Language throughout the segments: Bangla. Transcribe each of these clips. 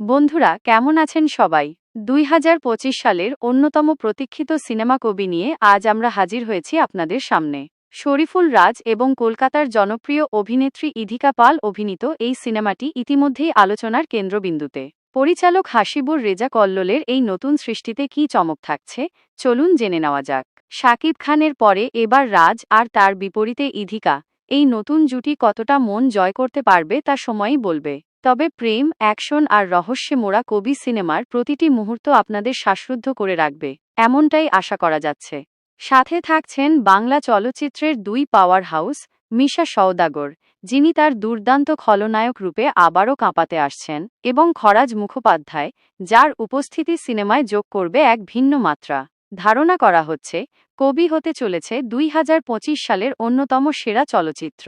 বন্ধুরা, কেমন আছেন সবাই? দুই হাজার পঁচিশ সালের অন্যতম প্রতীক্ষিত সিনেমা কবি নিয়ে আজ আমরা হাজির হয়েছি আপনাদের সামনে। শরীফুল রাজ এবং কলকাতার জনপ্রিয় অভিনেত্রী ইধিকা পাল অভিনীত এই সিনেমাটি ইতিমধ্যেই আলোচনার কেন্দ্রবিন্দুতে। পরিচালক হাসিবুর রেজা কল্লোলের এই নতুন সৃষ্টিতে কী চমক থাকছে? চলুন জেনে নেওয়া যাক। শাকিব খানের পরে এবার রাজ আর তার বিপরীতে ইধিকা। এই নতুন জুটি কতটা মন জয় করতে পারবে তা সময়ই বলবে। তবে প্রেম, অ্যাকশন আর রহস্যে মোড়া কবি সিনেমার প্রতিটি মুহূর্ত আপনাদের শ্বাসরুদ্ধ করে রাখবে, এমনটাই আশা করা যাচ্ছে। সাথে থাকছেন বাংলা চলচ্চিত্রের দুই পাওয়ার হাউস মিশা সওদাগর, যিনি তার দুর্দান্ত খলনায়ক রূপে আবারও কাঁপাতে আসছেন, এবং খরাজ মুখোপাধ্যায়, যার উপস্থিতি সিনেমায় যোগ করবে এক ভিন্ন মাত্রা। ধারণা করা হচ্ছে, কবি হতে চলেছে দুই হাজার পঁচিশ সালের অন্যতম সেরা চলচ্চিত্র,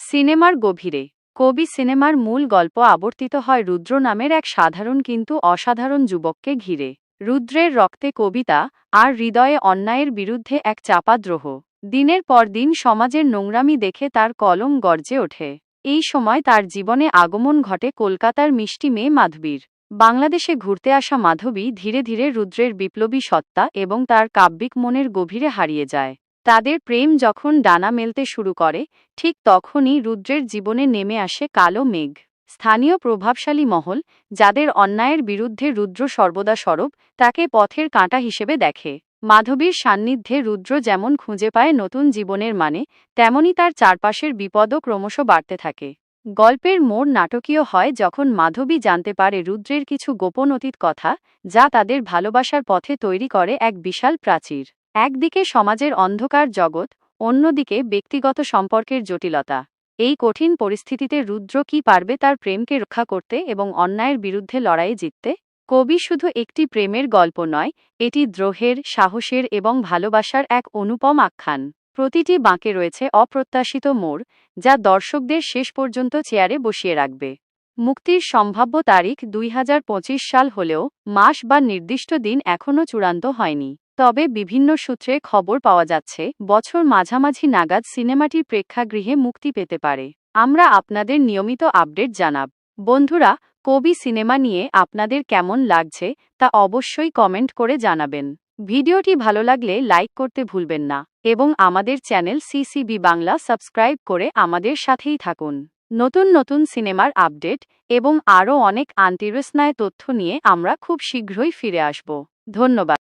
সিনেমার গভীরে। কবি সিনেমার মূল গল্প আবর্তিত হয় রুদ্র নামের এক সাধারণ কিন্তু অসাধারণ যুবককে ঘিরে। রুদ্রের রক্তে কবিতা আর হৃদয়ে অন্যায়ের বিরুদ্ধে এক চাপাদ্রোহ দিনের পর দিন সমাজের নোংরামি দেখে তার কলম গর্জে ওঠে। এই সময় তার জীবনে আগমন ঘটে কলকাতার মিষ্টি মেয়ে মাধবীর। বাংলাদেশে ঘুরতে আসা মাধবী ধীরে ধীরে রুদ্রের বিপ্লবী সত্তা এবং তার কাব্যিক মনের গভীরে হারিয়ে যায়। তাদের প্রেম যখন ডানা মেলতে শুরু করে, ঠিক তখনই রুদ্রের জীবনে নেমে আসে কালো মেঘ। স্থানীয় প্রভাবশালী মহল, যাদের অন্যায়ের বিরুদ্ধে রুদ্র সর্বদা স্বরূপ তাকে পথের কাঁটা হিসেবে দেখে। মাধবীর সান্নিধ্যে রুদ্র যেমন খুঁজে পায় নতুন জীবনের মানে তেমনি তার চারপাশের বিপদও ক্রমশ বাড়তে থাকে। গল্পের মোড় নাটকীয় হয় যখন মাধবী জানতে পারে রুদ্রের কিছু গোপন অতীত কথা, যা তাদের ভালোবাসার পথে তৈরি করে এক বিশাল প্রাচীর। একদিকে সমাজের অন্ধকার জগৎ, অন্যদিকে ব্যক্তিগত সম্পর্কের জটিলতা। এই কঠিন পরিস্থিতিতে রুদ্র কি পারবে তার প্রেমকে রক্ষা করতে এবং অন্যায়ের বিরুদ্ধে লড়াইয়ে জিততে? কবি শুধু একটি প্রেমের গল্প নয়, এটি দ্রোহের, সাহসের এবং ভালোবাসার এক অনুপম আখ্যান। প্রতিটি বাঁকে রয়েছে অপ্রত্যাশিত মোড়, যা দর্শকদের শেষ পর্যন্ত চেয়ারে বসিয়ে রাখবে। মুক্তির সম্ভাব্য তারিখ দুই হাজার পঁচিশ সাল হলেও, মাস বা নির্দিষ্ট দিন এখনও চূড়ান্ত হয়নি। তবে বিভিন্ন সূত্রে খবর পাওয়া যাচ্ছে, বছর মাঝামাঝি নাগাদ সিনেমাটি প্রেক্ষাগৃহে মুক্তি পেতে পারে। আমরা আপনাদের নিয়মিত আপডেট জানাব। বন্ধুরা, কবি সিনেমা নিয়ে আপনাদের কেমন লাগছে তা অবশ্যই কমেন্ট করে জানাবেন। ভিডিওটি ভালো লাগলে লাইক করতে ভুলবেন না এবং আমাদের চ্যানেল সিসিবি বাংলা সাবস্ক্রাইব করে আমাদের সাথেই থাকুন। নতুন নতুন সিনেমার আপডেট এবং আরও অনেক আন্তর্স্নায় তথ্য নিয়ে আমরা খুব শীঘ্রই ফিরে আসব। ধন্যবাদ।